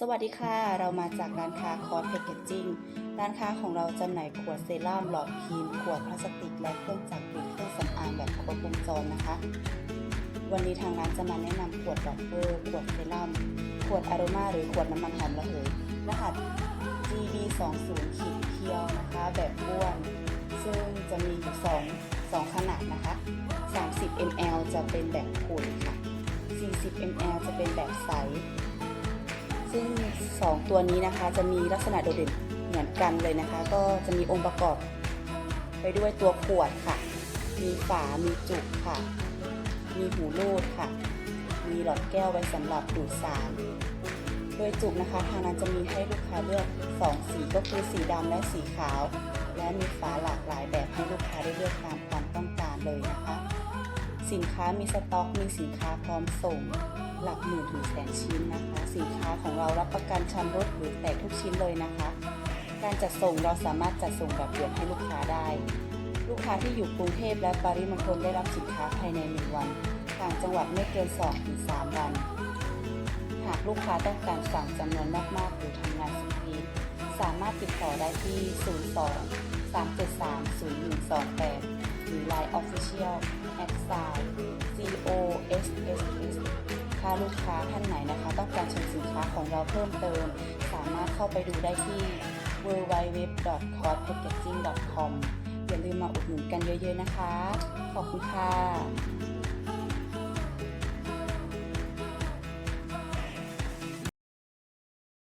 สวัสดีค่ะ เรามาจากร้านค้าคอร์สแพคเกจจิ้งร้านค้าของเราจำหน่ายขวดเซรั่มหลอดครีม ขวดพลาสติก และเครื่องจักรหรือเครื่องสำอางแบบครบวงจรนะคะ วันนี้ทางร้านจะมาแนะนำขวดดอกเบอร์ขวดเซรั่มขวดอารมาหรือขวดน้ำมันหอมระเหยรหัส GB 2 0ขีดเพียวนะคะ แบบบ้วน ซึ่งจะมีอยู่สองสองขนาดนะคะ 30 ml จะเป็นแบบขุ่นค่ะ 40 ml จะเป็นแบบใส 2 ตัวนี้นะคะ จะมีลักษณะโดดเด่นเหมือนกันเลยนะคะ ก็จะมีองค์ประกอบ ไปด้วยตัวขวดค่ะ มีฝา มีจุกค่ะ มีหูรูดค่ะ มีหลอดแก้วไว้สำหรับดูดสาร โดยจุกนะคะ ทางนั้นจะมีให้ลูกค้าเลือก 2 สีก็คือสีดำและสีขาว และมีฝาหลากหลายแบบให้ลูกค้าได้เลือกตามความต้องการเลยนะคะ สินค้ามีสต็อก มีสินค้าพร้อมส่ง หลักหมื่นถึงแสนชิ้นนะคะสินค้า ของเรารับประกันชำรุดหรือแตกทุกชิ้นเลยนะคะ การจัดส่งเราสามารถจัดส่งแบบด่วนให้ลูกค้าได้ ลูกค้าที่อยู่กรุงเทพและปริมณฑลได้รับสินค้าภายใน 1 วันต่างจังหวัดไม่เกิน2-3วัน หากลูกค้าต้องการสั่งจำนวนมากๆหรือทำงานสปีสามารถติดต่อได้ที่ 02 373 0128 หรือ Line Official at sign COSSS ถ้าลูกค้าท่านไหนนะคะ ต้องการชมสินค้าของเราเพิ่มเติม สามารถเข้าไปดูได้ที่ www.costpackaging.com อย่าลืมมาอุดหนุนกันเยอะๆนะคะ ขอบคุณค่ะ